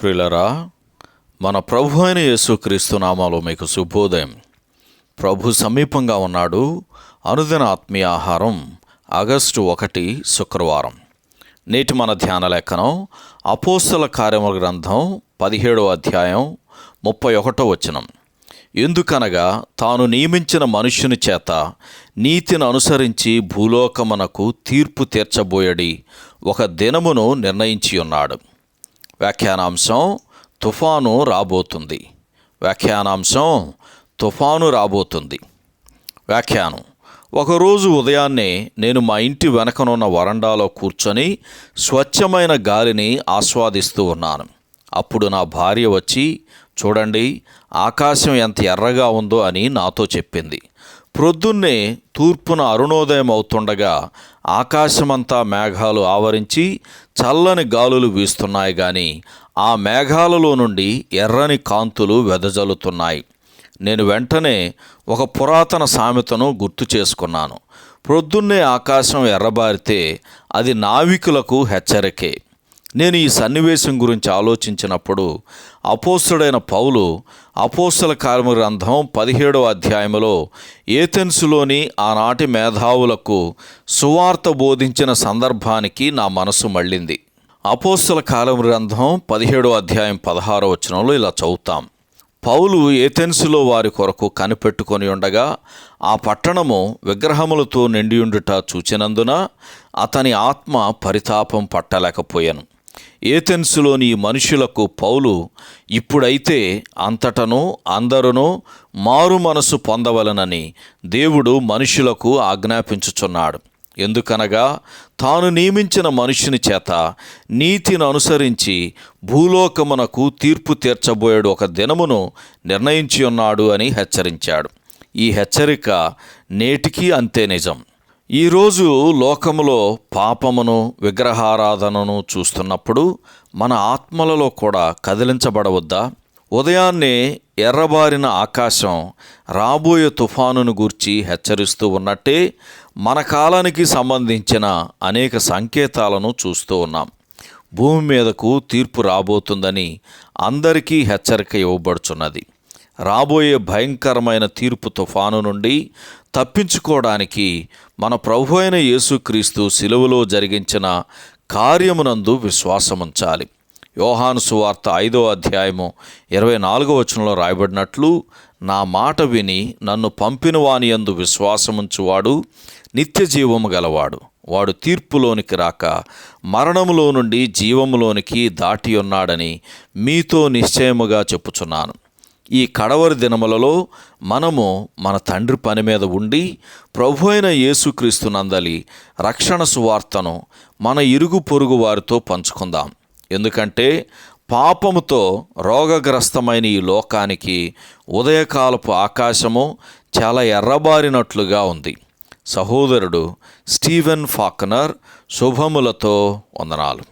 ప్రిలరా మన ప్రభు అయిన యేసుక్రీస్తు నామాలో మీకు శుభోదయం. ప్రభు సమీపంగా ఉన్నాడు. అనుదిన ఆత్మీయ ఆహారం ఆగస్టు ఒకటి శుక్రవారం. నేటి మన ధ్యాన లేఖనం అపోస్తల కార్యముల గ్రంథం పదిహేడో అధ్యాయం ముప్పై ఒకటో వచనం. ఎందుకనగా తాను నియమించిన మనుష్యుని చేత నీతిని అనుసరించి భూలోకమునకు తీర్పు తీర్చబోయడి ఒక దినమును నిర్ణయించి ఉన్నాడు వ్యాఖ్యానాంశం తుఫాను రాబోతుంది. వ్యాఖ్యానాంశం తుఫాను రాబోతుంది. వ్యాఖ్యానం. ఒకరోజు ఉదయాన్నే నేను మా ఇంటి వెనకనున్న వరండాలో కూర్చొని స్వచ్ఛమైన గాలిని ఆస్వాదిస్తూ ఉన్నాను. అప్పుడు నా భార్య వచ్చి చూడండి ఆకాశం ఎంత ఎర్రగా ఉందో అని నాతో చెప్పింది. ప్రొద్దున్నే తూర్పున అరుణోదయం అవుతుండగా ఆకాశమంతా మేఘాలు ఆవరించి చల్లని గాలులు వీస్తున్నాయి కానీ ఆ మేఘాలలో నుండి ఎర్రని కాంతులు వెదజల్లుతున్నాయి. నేను వెంటనే ఒక పురాతన సామెతను గుర్తు చేసుకున్నాను. ప్రొద్దున్నే ఆకాశం ఎర్రబారితే అది నావికులకు హెచ్చరికే. నేను ఈ సన్నివేశం గురించి ఆలోచించినప్పుడు అపోస్తుడైన పౌలు అపోస్తుల కార్మ గ్రంథం పదిహేడవ అధ్యాయంలో ఏథెన్సులోని ఆనాటి మేధావులకు సువార్త బోధించిన సందర్భానికి నా మనసు మళ్ళింది. అపోస్తుల కాలం గ్రంథం పదిహేడో అధ్యాయం పదహారో వచనంలో ఇలా చదువుతాం. పౌలు ఏథెన్సులో వారి కొరకు కనిపెట్టుకొని ఉండగా ఆ పట్టణము విగ్రహములతో నిండియుండుట చూచినందున అతని ఆత్మ పరితాపం పట్టలేకపోయాను. ఏథెన్సులోని మనుషులకు పౌలు ఇప్పుడైతే అంతటను అందరును మారు మనసు పొందవలనని దేవుడు మనుషులకు ఆజ్ఞాపించుచున్నాడు. ఎందుకనగా తాను నియమించిన మనుషుని చేత నీతిని అనుసరించి భూలోకమునకు తీర్పు తీర్చబోయాడు ఒక దినమును నిర్ణయించి ఉన్నాడు అని హెచ్చరించాడు. ఈ హెచ్చరిక నేటికీ అంతే నిజం. ఈరోజు లోకములో పాపమును విగ్రహారాధనను చూస్తున్నప్పుడు మన ఆత్మలలో కూడా కదిలించబడవద్దా? ఉదయాన్నే ఎర్రబారిన ఆకాశం రాబోయే తుఫానును గూర్చి హెచ్చరిస్తూ ఉన్నట్టే మన కాలానికి సంబంధించిన అనేక సంకేతాలను చూస్తూ ఉన్నాం. భూమి మీదకు తీర్పు రాబోతుందని అందరికీ హెచ్చరిక ఇవ్వబడుచున్నది. రాబోయే భయంకరమైన తీర్పు తుఫాను నుండి తప్పించుకోవడానికి మన ప్రభు అయిన యేసుక్రీస్తు సిలువలో జరిగించిన కార్యమునందు విశ్వాసముంచాలి. యోహాను సువార్త ఐదో అధ్యాయము ఇరవై నాలుగో వచనంలో రాయబడినట్లు నా మాట విని నన్ను పంపిన వాని యందు విశ్వాసముంచువాడు నిత్య జీవము గలవాడు. వాడు తీర్పులోనికి రాక మరణములో నుండి జీవములోనికి దాటి ఉన్నాడని మీతో నిశ్చయముగా చెప్పుచున్నాను. ఈ కడవరి దినములలో మనము మన తండ్రి పని మీద ఉండి ప్రభు అయిన యేసుక్రీస్తునందలి రక్షణ సువార్తను మన ఇరుగు పొరుగు వారితో పంచుకుందాం. ఎందుకంటే పాపముతో రోగగ్రస్తమైన ఈ లోకానికి ఉదయకాలపు ఆకాశము చాలా ఎర్రబారినట్లుగా ఉంది. సహోదరుడు స్టీవెన్ ఫాక్నర్ శుభములతో వందనాలు.